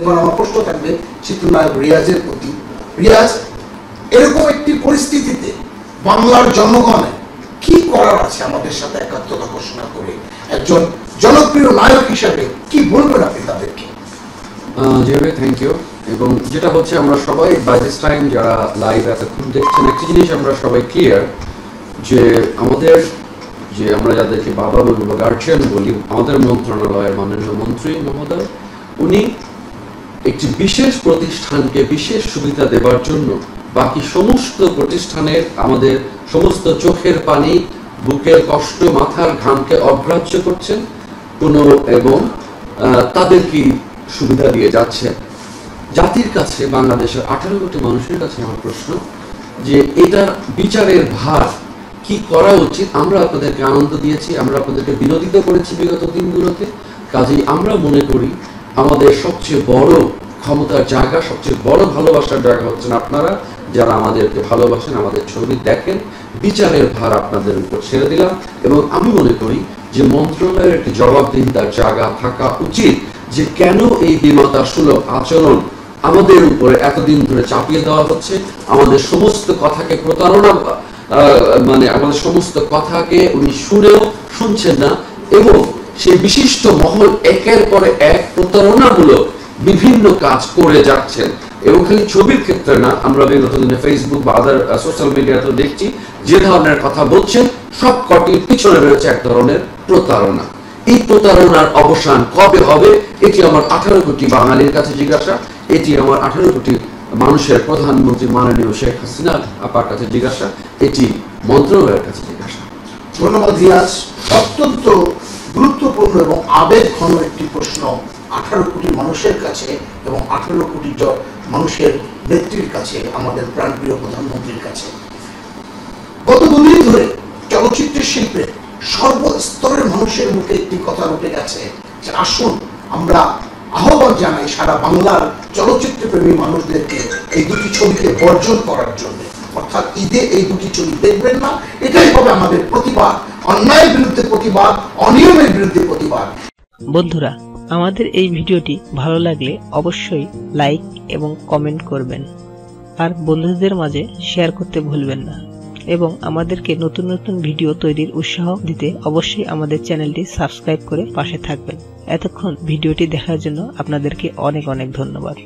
এবার আমার প্রশ্ন থাকবে চিত্রনায়ক রিয়াজের প্রতি। রিয়াজ এরকম একটি পরিস্থিতিতে বাংলার জনগণের কি করার আছে আমাদের সাথে একাত্মতা ঘোষণা করে? একজন জনপ্রিয় নায়ক হিসাবে কি বলবেন আপনি তাদেরকে? জেবে থ্যাংক ইউ এবং যেটা হচ্ছে, আমরা সবাই বাই টাইম যারা লাইভ এতক্ষণ দেখছেন, একটি জিনিস আমরা সবাই ক্লিয়ার যে আমাদের যে আমরা যাদেরকে বাবা বলি বা গার্জিয়ান বলি, আমাদের মন্ত্রণালয়ের মাননীয় মন্ত্রী মহোদয়, উনি একটি বিশেষ প্রতিষ্ঠানকে বিশেষ সুবিধা দেওয়ার জন্য বাকি সমস্ত প্রতিষ্ঠানের আমাদের সমস্ত চোখের পানি বুকের কষ্ট মাথার ঘামকে অগ্রাহ্য করছেন কোনো এবং আহ, তাদেরকে সুবিধা দিয়ে যাচ্ছে। জাতির কাছে বাংলাদেশের আঠারো কোটি মানুষের কাছে আমার প্রশ্ন যে এটার বিচারের ভার কি করা উচিত? আমরা আপনাদেরকে আনন্দ দিয়েছি আমরা আপনাদেরকে বিনোদিত করেছি বিগত দিনগুলোতে। কাজেই আমরা মনে করি আমাদের সবচেয়ে বড় ক্ষমতার জায়গা, সবচেয়ে বড় ভালোবাসার জায়গা হচ্ছেন আপনারা। যারা আমাদেরকে ভালোবাসেন, আমাদের ছবি দেখেন, বিচারের ভার আপনাদের উপর ছেড়ে দিলাম। এবং আমি মনে করি যে মন্ত্রণালয়ের একটি জবাবদিহিতার জায়গা থাকা উচিত যে কেন এই বিমাতা সুলভ আচরণ আমাদের উপরে এতদিন ধরে চাপিয়ে দেওয়া হচ্ছে। আমাদের সমস্ত কথাকে প্রতারণা মানে আমাদের সমস্ত কথাকে উনি শুনেও শুনছেন না। এবং সেই বিশিষ্ট মহল একের পরে এক প্রতারণামূলক বিভিন্ন কাজ করে যাচ্ছেন। এবং খালি ছবির ক্ষেত্রে না, আমরা বিগত দিনে ফেসবুক বা আদার সোশ্যাল মিডিয়াতে দেখছি, যে ধরনের কথা বলছেন সব কটির পিছনে রয়েছে এক ধরনের প্রতারণা। এই প্রতারণার অবসান কবে হবে? এটি আমার আঠারো কোটি বাঙালির কাছে জিজ্ঞাসা। এটি আমার আঠারো কোটি মানুষের প্রধানমন্ত্রী মাননীয় শেখ হাসিনা আপার কাছে জিজ্ঞাসা। এটি মন্ত্রণালয়ের কাছে জিজ্ঞাসা। ধন্যবাদ রিয়াজ অত্যন্ত গুরুত্বপূর্ণ এবং আবেগ ঘন একটি প্রশ্ন। আঠারো কোটি মানুষের কাছে এবং আঠারো কোটি মানুষের নেত্রীর কাছে, আমাদের প্রাণপ্রিয় প্রধানমন্ত্রীর কাছে। গত দুদিন ধরে চলচ্চিত্রের শিল্পে সর্বস্তরের মানুষের মুখে একটি কথা উঠে গেছে যে আসুন, আমরা আহ্বান জানাই সারা বাংলার চলচ্চিত্র প্রেমী মানুষদেরকে এই দুটি ছবিকে বর্জন করার জন্য। অর্থাৎ ঈদে এই দুটি ছবি দেখবেন না, এটাই হবে আমাদের প্রতিবাদ অন্যায়ের বিরুদ্ধে প্রতিবাদ, অনিয়মের বিরুদ্ধে প্রতিবাদ। বন্ধুরা, আমাদের এই ভিডিওটি ভালো লাগলে অবশ্যই লাইক এবং কমেন্ট করবেন। আর বন্ধুদের মাঝে শেয়ার করতে ভুলবেন না। এবং আমাদেরকে নতুন নতুন ভিডিও তৈরির উৎসাহ দিতে অবশ্যই আমাদের চ্যানেলটি সাবস্ক্রাইব করে পাশে থাকবেন। এতক্ষণ ভিডিওটি দেখার জন্য আপনাদেরকে অনেক অনেক ধন্যবাদ।